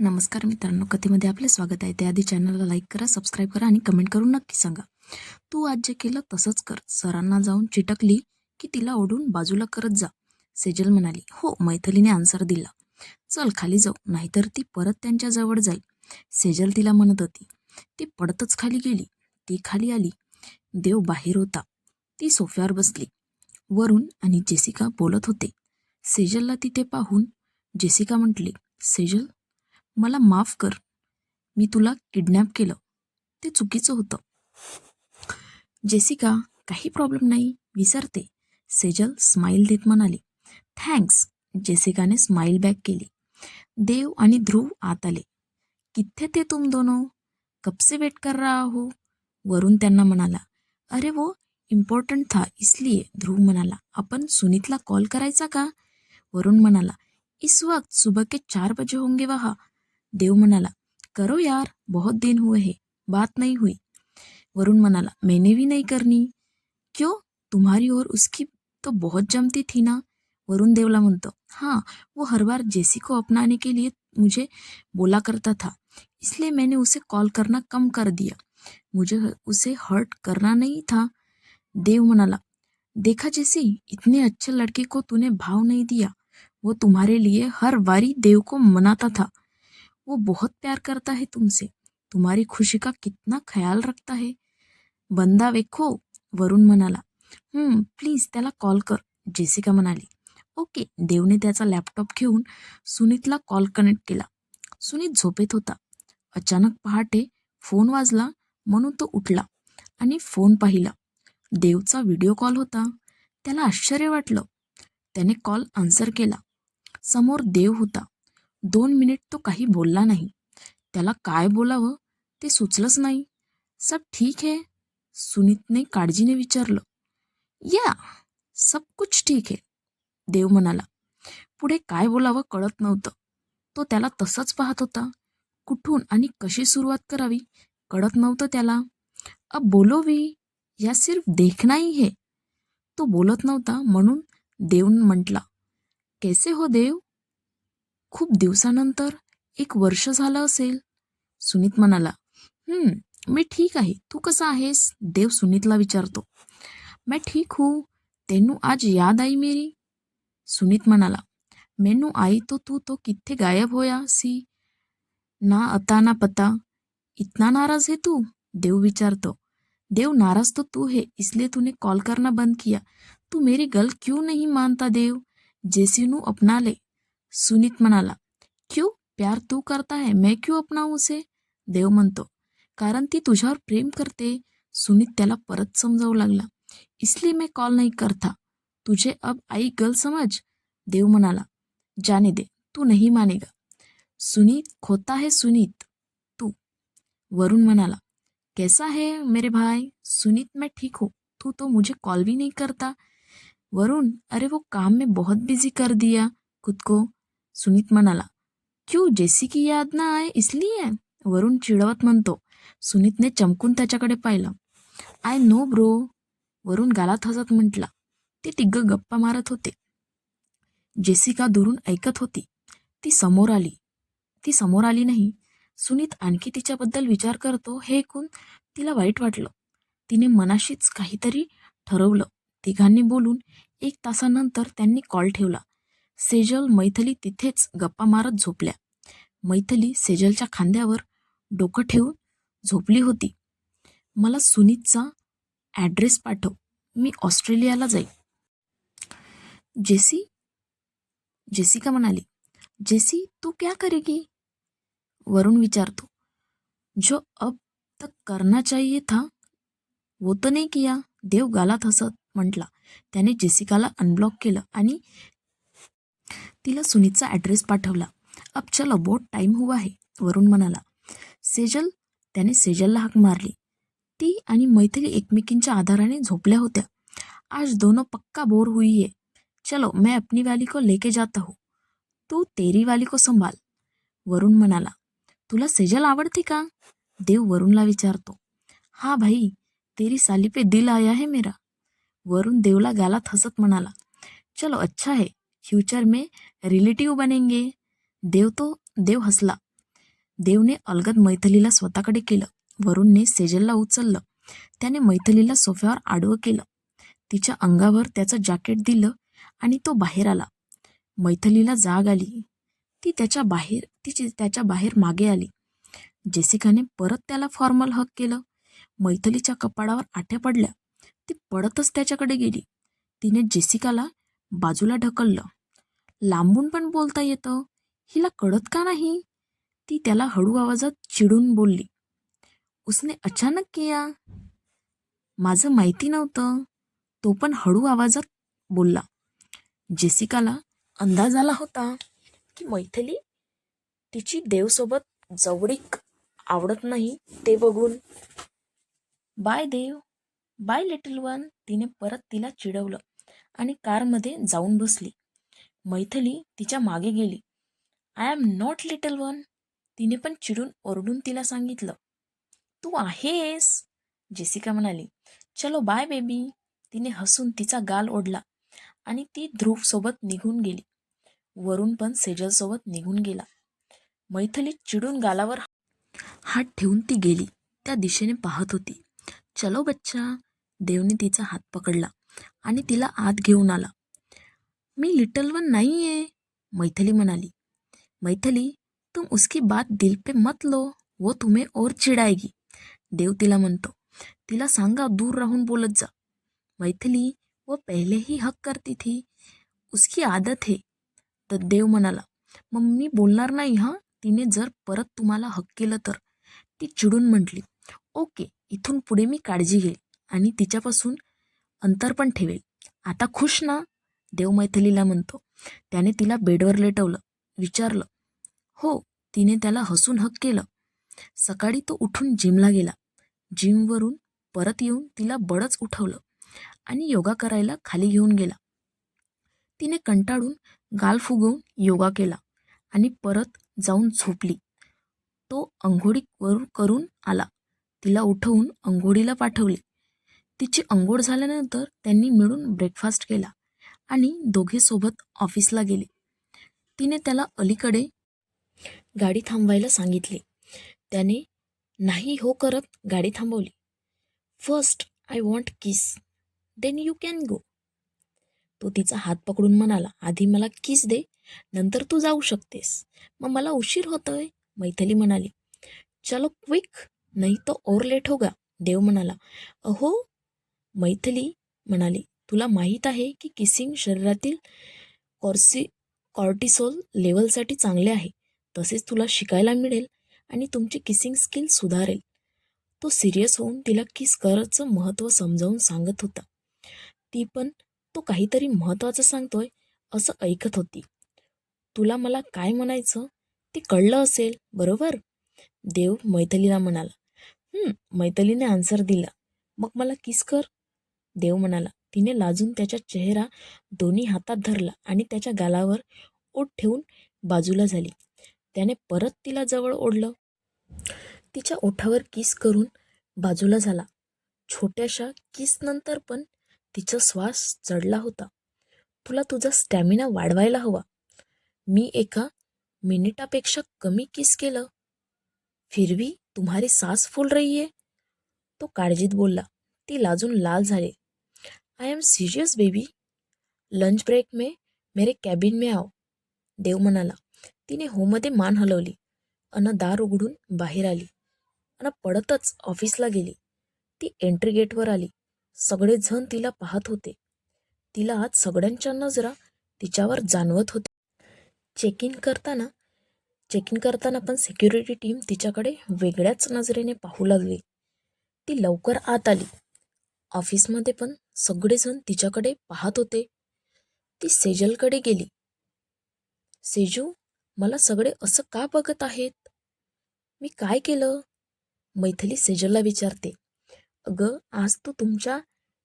नमस्कार मित्रांनो कथेमध्ये आपले स्वागत आहे. त्याआधी चॅनलला लाईक करा सबस्क्राईब करा आणि कमेंट करून नक्की सांगा. तू आज जे केलं तसंच कर. सरांना जाऊन चिटकली की तिला ओढून बाजूला करत जा. सेजल म्हणाली हो. मैथिलीने आन्सर दिला चल खाली जाऊ नाहीतर ती परत त्यांच्या जवळ जाईल. सेजल तिला म्हणत होती ती पडतच खाली गेली. ती खाली आली. देव बाहेर होता. ती सोफ्यावर बसली. वरून आणि जेसिका बोलत होते. सेजलला तिथे पाहून जेसिका म्हटली सेजल मला माफ कर. मी तुला किडनॅप केलं. ते चुकीचं होतं. जेसिका काही प्रॉब्लेम नाही विसरते. सेजल स्माईल देत म्हणाली. थँक्स जेसिकाने स्माईल बॅक केली. देव आणि ध्रुव आत आले. किथे ते तुम दोनों? कपसे वेट कर रहा हो? वरून त्यांना म्हणाला. अरे वो इम्पॉर्टंट था इसलिए ध्रुव म्हणाला. आपण सुनीतला कॉल करायचा का? वरून म्हणाला. इस वक्त सुबह के चार बजे होंगे वहा. देव म्हणाला, करो यार, बहुत दिन हुए है, बात नहीं हुई. वरुण म्हणाला, मैंने भी नहीं करनी. क्यों? तुम्हारी और उसकी तो बहुत जमती थी ना? वरुण देवला म्हणतो हाँ वो हर बार जेसी को अपनाने के लिए मुझे बोला करता था, इसलिए मैंने उसे कॉल करना कम कर दिया। मुझे उसे हर्ट करना नहीं था। देव मनाला देखा जेसी, इतने अच्छे लड़के को तूने भाव नहीं दिया। वो तुम्हारे लिए हर बारी देव को मनाता था वो बहुत प्यार करता है तुमसे। तुम्हारी खुशी का कितना ख्याल रखता है। बंदा वेखो वरुण म्हणाला हम्म प्लीज त्याला कॉल कर जेसिका म्हणाली. ओके देवने त्याचा लॅपटॉप घेऊन सुनीतला कॉल कनेक्ट केला. सुनीत झोपेत होता. अचानक पहाटे फोन वाजला म्हणून तो उठला आणि फोन पाहिला. देवचा व्हिडिओ कॉल होता. त्याला आश्चर्य वाटलं. त्याने कॉल आन्सर केला. समोर देव होता. दोन मिनिट तो काही बोलला नाही. त्याला काय बोलावं ते सुचलंच नाही. सब ठीक है? सुनीतने काळजीने विचारलं. या सब कुछ ठीक है. देव म्हणाला. पुढे काय बोलावं कळत नव्हतं. तो त्याला तसंच पाहत होता. कुठून आणि कशी सुरुवात करावी कळत नव्हतं त्याला. अब बोलो भी या सिर्फ देखना ही है. तो बोलत नव्हता म्हणून देव म्हटला. कैसे हो देव? खूप दिवसानंतर एक वर्ष झालं असेल. सुनीत म्हणाला हम्म मी ठीक आहे. तू कसा आहेस? देव सुनीतला विचारतो. मैं ठीक हूँ. तेनू आज याद आई मेरी? सुनीत म्हणाला, मेनू आई तो तू तो किथे गायब होया सी? ना अता ना पता. इतना नाराज़ है तू? देव विचारतो, देव नाराज़ तो तू है, इसलिए तूने कॉल करना बंद किया. तू मेरी गल क्यों नहीं मानता देव? जेसीनू अपना ले. सुनीत म्हणाला, क्यों? प्यार तू करता है, मैं क्यों अपनाऊ उसे? देव म्हणतो कारण ती तुझ्यावर प्रेम करते. सुनीत त्याला परत समजावू लागला, इसलिए मैं कॉल नहीं करता. तुझे अब आई गल समझ देव म्हणाला, जाने दे, तू नहीं मानेगा. सुनीत, खोता है सुनीत, तू. वरुण म्हणाला, कैसा है मेरे भाई? सुनीत, मैं ठीक हूँ, तू तो मुझे कॉल भी नहीं करता. वरुण, अरे, वो काम में बहुत बिज़ी कर दिया, खुद को. सुनीत म्हणाला क्यू जेसी की याद ना आए इसलिए? वरुण चिडवत म्हणतो. सुनीतने चमकून त्याच्याकडे पाहिलं. I know bro. वरुण गालात हसत म्हटला. ते तिघ गप्पा मारत होते. जेसिका दुरून ऐकत होती. ती समोर आली. ती समोर आली नाही. सुनीत आणखी तिच्याबद्दल विचार करतो हे ऐकून तिला वाईट वाटलं. तिने मनाशीच काहीतरी ठरवलं. तिघांनी बोलून एक तासानंतर त्यांनी कॉल ठेवला. सेजल मैथली तिथेच गप्पा मारत झोपल्या. मैथली सेजलच्या खांद्यावर डोकं ठेवून झोपली होती. मला सुनीतचा ॲड्रेस पाठव. मी ऑस्ट्रेलियाला जाईल जेसी? जेसिका म्हणाली. जेसी तू क्या करेगी? वरुण विचारतो. जो अब तक करना चाहिए था वो तो नहीं किया. देव गालात हसत म्हटला. त्याने जेसिकाला अनब्लॉक केलं आणि तिला सुनीतचा ॲड्रेस पाठवला. अब चलो बहुत टाईम हुआ है वरुण म्हणाला. सेजल त्याने सेजलला हाक मारली. ती आणि मैथिली एकमेकींच्या आधाराने झोपल्या होत्या. आज दोनों पक्का बोर हुई है चलो मैं अपनी वाली को लेके जाता हूँ. तू तेरी वाली को संभाल. वरुण म्हणाला. तुला सेजल आवडते का? देव वरुणला विचारतो. हा भाई तेरी साली पे दिल आया है मेरा. वरुण देवला गालात हसत म्हणाला. चलो अच्छा है. फ्यूचर में रिलेटिव्ह बनेंगे। देव तो देव हसला। देवने अलगद मैथलीला स्वतःकडे केलं. वरुणने सेजलला उचललं. त्याने मैथलीला सोफ्यावर आडवं केलं. तिच्या अंगावर त्याचं जॅकेट दिलं आणि तो बाहेर आला. मैथलीला जाग आली. ती त्याच्या बाहेर तिची त्याच्या बाहेर मागे आली. जेसिकाने परत त्याला फॉर्मल हक केलं. मैथलीच्या कपाळावर आठ्या पडल्या. ती पडतच त्याच्याकडे गेली. तिने जेसिकाला बाजूला ढकललं. लांबून पण बोलता येतं. हिला कळत का नाही? ती त्याला हळू आवाजात चिडून बोलली. उसने अचानक किया? माझं माहिती नव्हतं. तो पण हळू आवाजात बोलला. जेसिकाला अंदाज आला होता की मैथिली तिची देवसोबत जवळीक आवडत नाही ते बघून. Bye Dev. Bye little one. तिने परत तिला चिडवलं. आणि कारमध्ये जाऊन बसली. मैथली तिच्यामागे गेली. I am not little one तिने पण चिडून ओरडून तिला सांगितलं. तू आहेस. जेसिका म्हणाली. चलो बाय बेबी तिने हसून तिचा गाल ओढला आणि ती ध्रुवसोबत निघून गेली. वरून पण सेजलसोबत निघून गेला. मैथली चिडून गालावर हात ठेवून ती गेली. त्या दिशेने पाहत होती. चलो बच्चा. देवने तिचा हात पकडला. आणि तिला आत घेऊन आला. मी लिटल वन नाही आहे मैथिली म्हणाली. मैथिली तुम उसकी बात दिल पे मत लो वो तुम्हें और चिडायगी देव तिला म्हणतो. तिला सांगा दूर राहून बोलत जा. मैथिली व पहले ही हक करती थी उसकी आदत है. तर देव म्हणाला मग मी बोलणार नाही हां? तिने जर परत तुम्हाला हक केलं तर. ती चिडून म्हटली ओके इथून पुढे मी काळजी घेईल. आणि तिच्यापासून अंतर पण ठेवेल. आता खुश ना? देव मैथिलीला म्हणतो. त्याने तिला बेडवर लेटवलं विचारलं. हो तिने त्याला हसून हक केलं. सकाळी तो उठून जिमला गेला. जिमवरून परत येऊन तिला बडच उठवलं आणि योगा करायला खाली घेऊन गेला. तिने कंटाळून गाल फुगवून योगा केला आणि परत जाऊन झोपली. तो अंघोळी करून आला. तिला उठवून अंघोळीला पाठवले. तिची अंघोळ झाल्यानंतर त्यांनी मिळून ब्रेकफास्ट केला आणि दोघे सोबत ऑफिसला गेले. तिने त्याला अलीकडे गाडी थांबवायला सांगितले. त्याने नाही हो करत गाडी थांबवली. First I want kiss then you can go तो तिचा हात पकडून म्हणाला आधी मला किस दे नंतर तू जाऊ शकतेस. मग मला उशीर होतोय. मैथिली म्हणाली चलो क्विक नाही तर और लेट होगा. देव म्हणाला अहो मैथिली म्हणाली तुला माहीत आहे की किसिंग शरीरातील कॉर्सी कॉर्टिसोल लेवलसाठी चांगले आहे. तसेच तुला शिकायला मिळेल आणि तुमची किसिंग स्किल सुधारेल. तो सिरियस होऊन तिला किस करायचं महत्त्व समजावून सांगत होता. ती पण तो काहीतरी महत्त्वाचं सांगतोय असं ऐकत होती. तुला मला काय म्हणायचं? ते कळलं असेल बरोबर? देव मैथलीला म्हणाला. मैथलीने आन्सर दिला. मग मला किस कर. देव म्हणाला. तिने लाजून त्याच्या चेहरा दोन्ही हातात धरला आणि त्याच्या गालावर ओठ ठेवून बाजूला झाली. त्याने परत तिला जवळ ओढलं. तिच्या ओठावर किस करून बाजूला झाला. छोट्याशा किसनंतर पण तिचा श्वास चढला होता. तुला तुझा स्टॅमिना वाढवायला हवा. मी एका मिनिटापेक्षा कमी किस केलं. फिरवी तुम्हारी सास फुल रही है. तो काळजीत बोलला. ती लाजून लाल झाली. I am serious baby lunch break में मेरे कॅबिन में आओ देव म्हणाला तिने होमध्ये मान हलवली. अन दार उघडून बाहेर आली. अन पडतच ऑफिसला गेली. ती एंट्री गेटवर आली. सगळेजण तिला पाहत होते. तिला आज सगळ्यांच्या नजरा तिच्यावर जाणवत होते. चेक इन करताना चेक इन करताना पण सिक्युरिटी टीम तिच्याकडे वेगळ्याच नजरेने पाहू लागली. ती लवकर आत आली. ऑफिसमध्ये पण सगळेजण तिच्याकडे पाहत होते. ती सेजलकडे गेली. सेजू मला सगळे असं का बघत आहेत? मी काय केलं? मैथिली सेजलला विचारते. अगं आज तू तुमच्या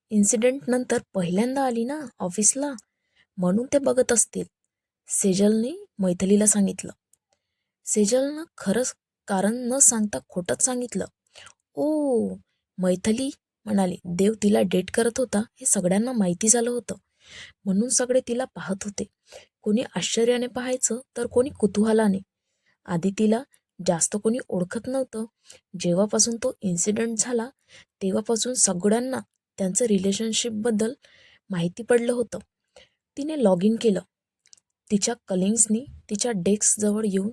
इन्सिडेंटनंतर पहिल्यांदा आली ना ऑफिसला म्हणून ते बघत असतील. सेजलने मैथिलीला सांगितलं. सेजलनं खरंच कारण न सांगता खोटंच सांगितलं. ओ मैथली म्हणाली देव तिला डेट करत होता हे सगळ्यांना माहिती झालं होतं. म्हणून सगळे तिला पाहत होते. कोणी आश्चर्याने पाहायचं तर कोणी कुतूहलाने. आधी तिला जास्त कोणी ओळखत नव्हतं. जेव्हापासून तो इन्सिडेंट झाला तेव्हापासून सगळ्यांना त्यांचं रिलेशनशिपबद्दल माहिती पडलं होतं. तिने लॉग इन केलं. तिच्या कलिंग्सनी तिच्या डेस्कजवळ येऊन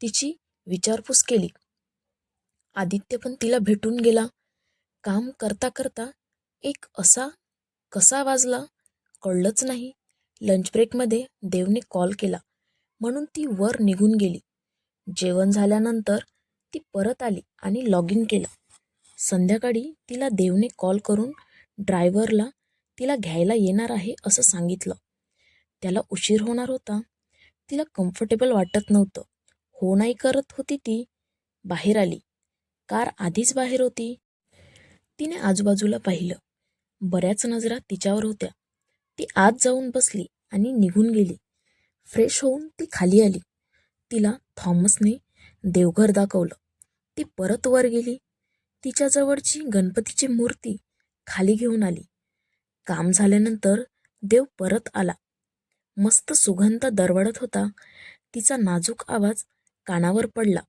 तिची विचारपूस केली. आदित्य पण तिला भेटून गेला. काम करता करता एक असा कसा वाजला कळलंच नाही. लंच ब्रेकमध्ये देवने कॉल केला. म्हणून ती वर निघून गेली. जेवण झाल्यानंतर ती परत आली आणि लॉग इन केलं. संध्याकाळी तिला देवने कॉल करून ड्रायव्हरला तिला घ्यायला येणार आहे असं सांगितलं. त्याला उशीर होणार होता. तिला कम्फर्टेबल वाटत नव्हतं. हो नाही करत होती ती. बाहेर आली. कार आधीच बाहेर होती. तिने आजूबाजूला पाहिलं. बऱ्याच नजरा तिच्यावर होत्या. ती आत जाऊन बसली आणि निघून गेली. फ्रेश होऊन ती खाली आली. तिला थॉमसने देवघर दाखवलं. ती परत वर गेली. तिच्याजवळची गणपतीची मूर्ती खाली घेऊन आली. काम झाल्यानंतर देव परत आला. मस्त सुगंध दरवळत होता. तिचा नाजूक आवाज कानावर पडला.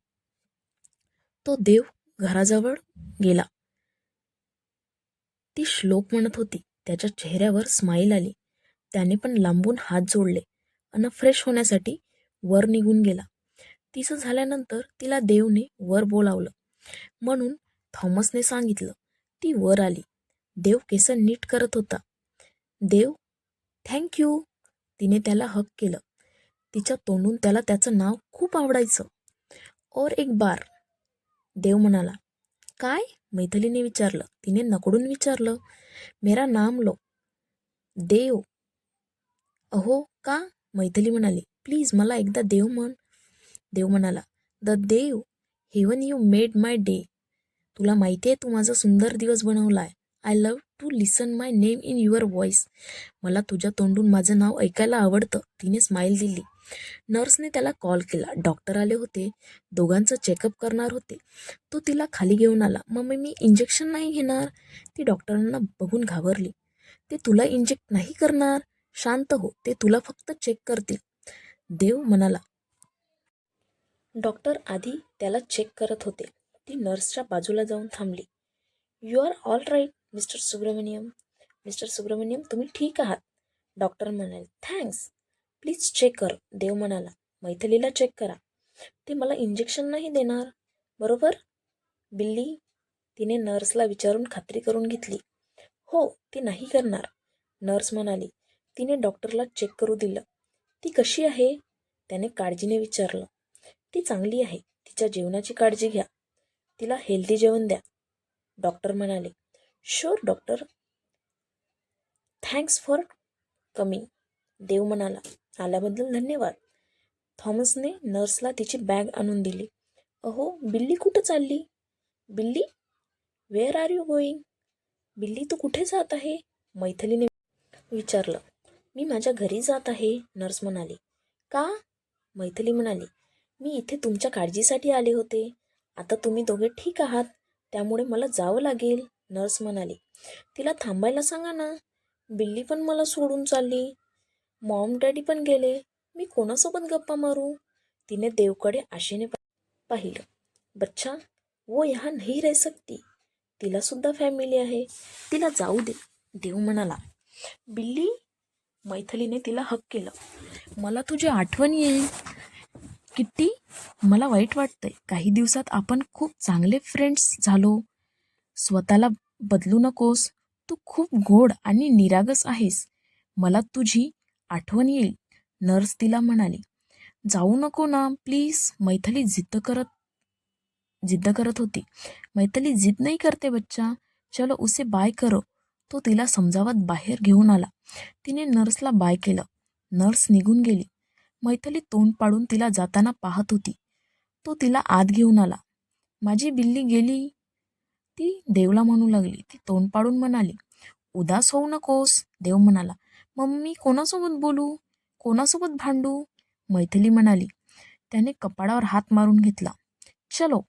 तो देव घराजवळ गेला. ती श्लोक म्हणत होती. त्याच्या चेहऱ्यावर स्माईल आली. त्याने पण लांबून हात जोडले. अन फ्रेश होण्यासाठी वर निघून गेला. तिचं झाल्यानंतर तिला देवने वर बोलावलं. म्हणून थॉमसने सांगितलं ती वर आली. देव केस नीट करत होता. देव थँक यू तिने त्याला हक केलं. तिच्या तोंडून त्याला त्याचं नाव खूप आवडायचं. और एक बार. देव म्हणाला काय? मैथिलीने विचारलं. तिने नकडून विचारलं मेरा नाम लो. देव. अहो का? मैथिली म्हणाली. प्लीज मला एकदा देव म्हण. देव म्हणाला the Dev heaven you made my day. तुला माहिती आहे तू माझा सुंदर दिवस बनवला आहे I love to listen my name in your voice. मला तुझ्या तोंडून माझं नाव ऐकायला आवडतं. तिने स्माईल दिली. नर्सने त्याला कॉल केला. डॉक्टर आले होते. दोघांचं चेकअप करणार होते. तो तिला खाली घेऊन आला. मम्मी मी इंजेक्शन नाही घेणार. ती डॉक्टरांना बघून घाबरली. ते तुला इंजेक्ट नाही करणार? शांत हो. ते तुला फक्त चेक करतील. देव म्हणाला. डॉक्टर आधी त्याला चेक करत होते. ती नर्सच्या बाजूला जाऊन थांबली. You are all right mister Subramanyam. Mister Subramanyam तुम्ही ठीक आहात. डॉक्टर म्हणाले. थँक्स. प्लीज चेक कर. देव म्हणाला मैथिलीला चेक करा. ते मला इंजेक्शन नाही देणार. बरोबर? बिल्ली तिने नर्सला विचारून खात्री करून घेतली. हो ती नाही करणार. नर्स म्हणाली तिने डॉक्टरला चेक करू दिलं. ती कशी आहे? त्याने काळजीने विचारलं. ती चांगली आहे. तिच्या जेवणाची काळजी घ्या. तिला हेल्दी जेवण द्या. डॉक्टर म्हणाले sure doctor thanks for coming Dev म्हणाला आल्याबद्दल धन्यवाद. थॉमसने नर्सला तिची बॅग आणून दिली. अहो बिल्ली कुठं चालली? बिल्ली? वेअर आर यू गोईंग बिल्ली तू कुठे जात आहे? मैथिलीने विचारलं. मी माझ्या घरी जात आहे नर्स म्हणाली. का? मैथिली म्हणाली. मी इथे तुमच्या काळजीसाठी आले होते. आता तुम्ही दोघे ठीक आहात त्यामुळे मला जावं लागेल नर्स म्हणाली. तिला थांबायला सांगा ना. बिल्ली पण मला सोडून चालली. मॉम डॅडी पण गेले. मी कोणासोबत गप्पा मारू? तिने देवकडे आशेने पाहिलं. बच्चा वो यहाँ नाही रह सकती. तिला सुद्धा फॅमिली आहे. तिला जाऊ दे देव म्हणाला. बिल्ली मैथिलीने तिला हक केलं. मला तुझी आठवण येईल. किट्टी मला वाईट वाटतंय. काही दिवसात आपण खूप चांगले फ्रेंड्स झालो. स्वतःला बदलू नकोस. तू खूप गोड आणि निरागस आहेस. मला तुझी आठवण येईल. नर्स तिला म्हणाली जाऊ नको ना प्लीज. मैथली जिद्द करत जिद्द करत होती. मैथली जिद नाही करते बच्चा. चलो उसे बाय करो. तो तिला समजावत बाहेर घेऊन आला. तिने नर्सला बाय केलं. नर्स निघून गेली. मैथली तोंड पाडून तिला जाताना पाहत होती. तो तिला आत घेऊन आला. माझी बिल्ली गेली. ती देवला म्हणू लागली. ती तोंड पाडून म्हणाली उदास होऊ नकोस. देव म्हणाला मी कोणासोबत बोलू? कोणासोबत भांडू? मैथिली म्हणाली. त्याने कपाळावर हात मारून घेतला. चलो.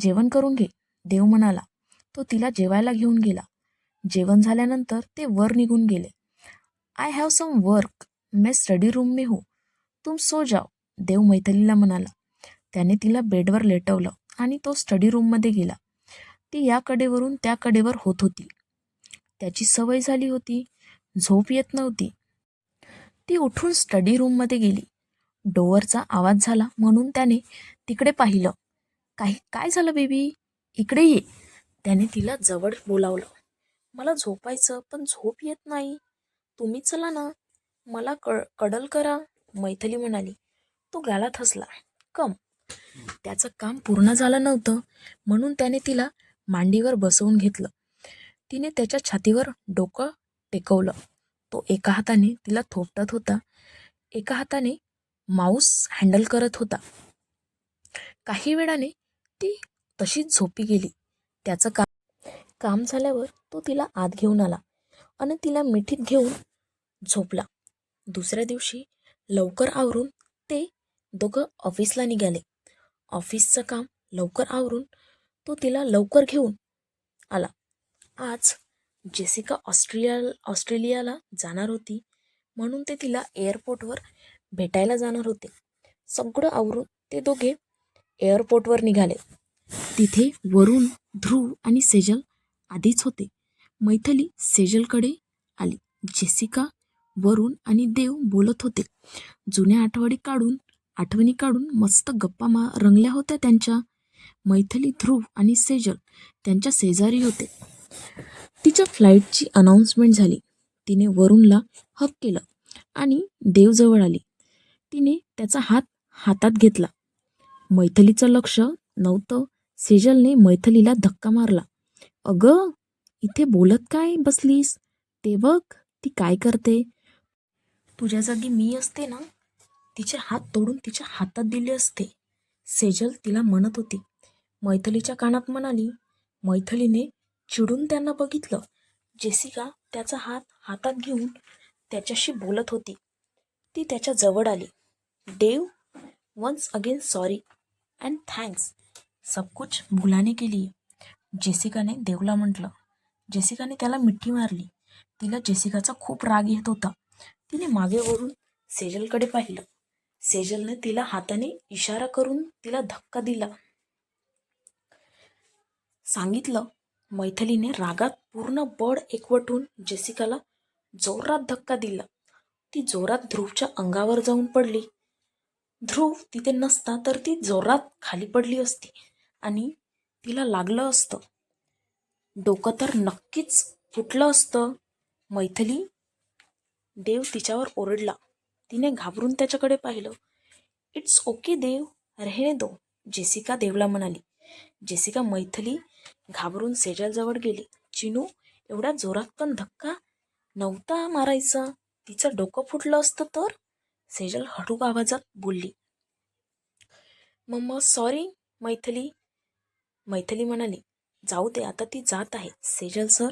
जेवण करून घे देव म्हणाला. तो तिला जेवायला घेऊन गेला. जेवण झाल्यानंतर ते वर निघून गेले. I have some work. May study room में हो. तुम सो जाओ देव मैथिलीला म्हणाला. त्याने तिला बेडवर लेटवलं आणि तो स्टडी रूममध्ये गेला. ती या कडेवरून त्या कडेवर होत होती. त्याची सवय झाली होती झोप येत नव्हती. ती उठून स्टडी रूममध्ये गेली. डोअरचा आवाज झाला म्हणून त्याने तिकडे पाहिलं. काही काय झालं बेबी इकडे ये. त्याने तिला जवळ बोलावलं. मला झोपायचं पण झोप येत नाही. तुम्ही चला ना. मला कळ कडल करा मैथिली म्हणाली. तो गालात हसला. कम. त्याचं काम पूर्ण झालं नव्हतं म्हणून त्याने तिला मांडीवर बसवून घेतलं. तिने त्याच्या छातीवर डोकं टेकवलं. तो एका हाताने तिला थोपटत होता. एका हाताने माऊस हँडल करत होता. काही वेळाने ती तशीच झोपी गेली. त्याचं काम काम झाल्यावर तो तिला आत घेऊन आला आणि तिला मिठीत घेऊन झोपला. दुसऱ्या दिवशी लवकर आवरून ते दोघं ऑफिसला निघाले. ऑफिसचं काम लवकर आवरून तो तिला लवकर घेऊन आला. आज जेसिका ऑस्ट्रेलिया ऑस्ट्रेलियाला जाणार होती. म्हणून ते तिला एअरपोर्टवर भेटायला जाणार होते. सगळं आवरून ते दोघे एअरपोर्टवर निघाले. तिथे वरुण ध्रुव आणि सेजल आधीच होते. मैथली सेजलकडे आली. जेसिका वरुण आणि देव बोलत होते. जुन्या आठवडी काढून आठवणी काढून मस्त गप्पा मा रंगल्या होत्या त्यांच्या. मैथली ध्रुव आणि सेजल त्यांच्या शेजारी होते. तिच्या फ्लाईटची अनाऊन्समेंट झाली. तिने वरुणला हक केलं आणि देवजवळ आली. तिने त्याचा हात हातात घेतला. मैथलीचं लक्ष नव्हतं. सेजलने मैथलीला धक्का मारला. अगं इथे बोलत काय बसलीस? ते बघ ती काय करते? तुझ्या जागी मी असते ना? तिचे हात तोडून तिच्या हातात दिले असते. सेजल तिला म्हणत होती. मैथलीच्या कानात म्हणाली मैथलीने चिडून त्यांना बघितलं. जेसिका त्याचा हात हातात घेऊन त्याच्याशी बोलत होती. ती त्याच्याजवळ आली. Dev once again sorry and thanks. सब कुछ भुलाने केली जेसिकाने देवला म्हटलं. जेसिकाने त्याला मिठी मारली. तिला जेसिकाचा खूप राग येत होता. तिने मागे वरून सेजलकडे पाहिलं. सेजलने तिला हाताने इशारा करून तिला धक्का दिला. सांगितलं मैथिलीने रागात पूर्ण बळ एकवटून जेसिकाला जोरात धक्का दिला. ती जोरात ध्रुवच्या अंगावर जाऊन पडली. ध्रुव तिथे नसता तर ती जोरात खाली पडली असती आणि तिला लागलं असतं. डोकं तर नक्कीच फुटलं असतं. मैथिली देव तिच्यावर ओरडला. तिने घाबरून त्याच्याकडे पाहिलं. इट्स ओके देव रहने दो जेसिका देवला म्हणाली. जेसिका मैथिली घाबरून सेजलजवळ गेली. चिनू एवढ्या जोरात पण धक्का नव्हता मारायचा. तिचं डोकं फुटलं असतं तर? सेजल हळू आवाजात बोलली. Mamma sorry Maithili. मैथिली म्हणाली जाऊ दे आता ती जात आहे. सेजल सर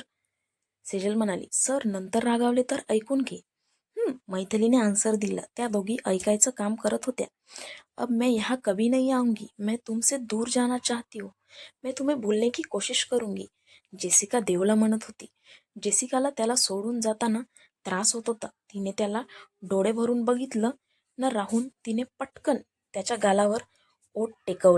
सेजल म्हणाली सर नंतर रागावले तर ऐकून घे. मैथलीने मैथिलीने आन्सर दिला. त्या दोघी ऐकायचं काम करत होत्या. अब मैं यहाँ कभी नहीं आऊंगी. मैं तुमसे दूर जाना चाहती हूँ. मैं तुम्हें भूलने की कोशिश करूंगी। जेसिका देवला म्हणत होती. जेसिकाला त्याला सोडून जाताना त्रास होत होता. तिने त्याला डोळे भरून बघितलं. न राहून तिने पटकन त्याच्या गालावर ओट टेकवले.